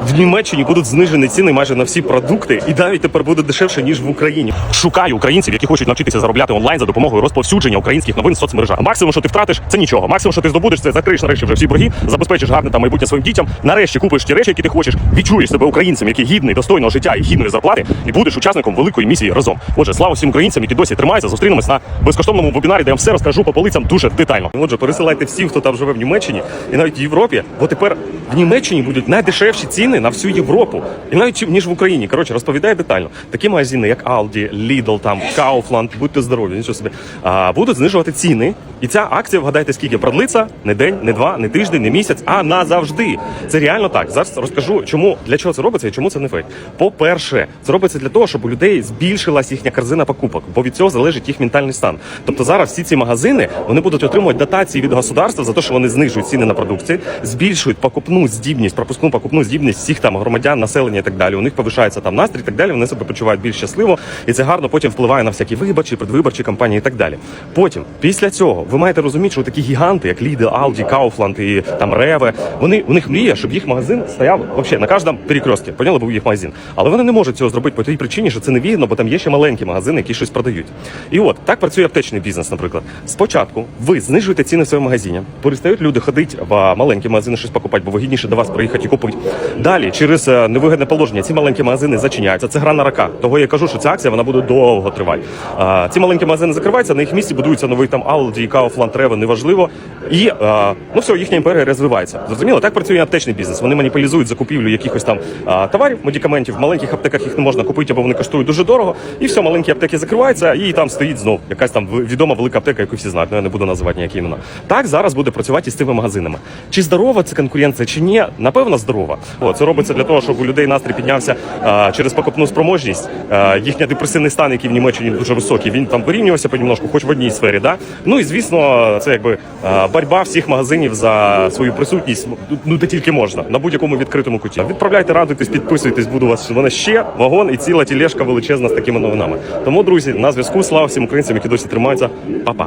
в Німеччині будуть знижені ціни майже на всі продукти, і навіть тепер буде дешевше ніж в Україні. Шукаю українців, які хочуть навчитися заробляти онлайн за допомогою розповсюдження українських новин в соцмережах. Максимум, що ти втратиш, це нічого. Максимум, що ти здобудеш, це закриєш нарешті вже всі борги, забезпечиш гарне там майбутнє своїм дітям. Нарешті купиш ті речі, які ти хочеш, відчуєш себе українцем, який гідний достойного життя і гідної зарплати, і будеш учасником великої місії разом. Отже, слава всім українцям, які досі тримаються. Зустрінемось на безкоштовному вебінарі, де я вам все розкажу по полицям дуже детально. Отже, пересилайте всім, хто там живе в Німеччині і навіть в Європі, бо тепер в Німеччині будуть найдешевші ціни на всю Європу, і навіть ніж в Україні. Коротше, розповідає детально. Такі магазини, як Aldi, Lidl, там Kaufland, будьте здорові, нічого собі, а, будуть знижувати ціни. І ця акція, вгадайте, скільки продлиться не день, не два, не тиждень, не місяць, а назавжди. Це реально так. Зараз розкажу, чому для чого це робиться і чому це не фейк. По-перше, це робиться для того, щоб у людей збільшилась їхня корзина покупок, бо від цього залежить їх ментальний стан. Тобто зараз всі ці магазини вони будуть отримувати дотації від государства за те, що вони знижують ціни на продукцію, збільшують покупну здібність, пропускну покупну здібність всіх там громадян, населення і так далі. У них повишається там настрій, і так далі. Вони себе почувають більш щасливо, і це гарно потім впливає на всякі виборчі, предвиборчі кампанії і так далі. Потім, після цього, ви маєте розуміти, що такі гіганти, як Lidl, Aldi, Kaufland і там Rewe, вони у них мрія, щоб їх магазин стояв вообще на кожному перекрестці. Поняли, був їх магазин. Але вони не можуть цього зробити по тій причині, що це не вигідно, бо там є ще маленькі магазини, які щось продають. І от так працює аптечний бізнес, наприклад. Спочатку ви знижуєте ціни в своєму магазині, перестають люди ходити в маленькі магазини щось покупати, бо вигідніше до вас приїхати і купити. Далі, через е, невигідне положення, ці маленькі магазини зачиняються. Це гра на рака. Того я кажу, що ця акція вона буде довго тривати. Ці маленькі магазини закриваються, на їх місці будуються новий там Aldi, Kaufland, Rewe, неважливо. І а, ну все, їхня імперія розвивається. Зрозуміло, так працює аптечний бізнес. Вони маніпулізують закупівлю якихось там а, товарів, медикаментів. В маленьких аптеках їх не можна купити, або вони коштують дуже дорого. І все, маленькі аптеки закриваються, і там стоїть знов якась там відома велика аптека, яку всі знають. Ну я не буду називати ніякі імена. Так зараз буде працювати і з цими магазинами. Чи здорова це конкуренція, чи ні? Напевно, здорова. Це робиться для того, щоб у людей настрій піднявся а, через покупну спроможність. А, їхня депресивний стан, який в Німеччині дуже високий, він там вирівнювався понемножку, хоч в одній сфері. Да? Ну і звісно, це якби а, боротьба всіх магазинів за свою присутність. Ну де тільки можна на будь-якому відкритому куті. Відправляйте, радуйтесь, підписуйтесь. Буду вас вона ще вагон і ціла тілешка величезна з такими новинами. Тому, друзі, на зв'язку. Слава всім українцям, які досі тримаються. Па-па.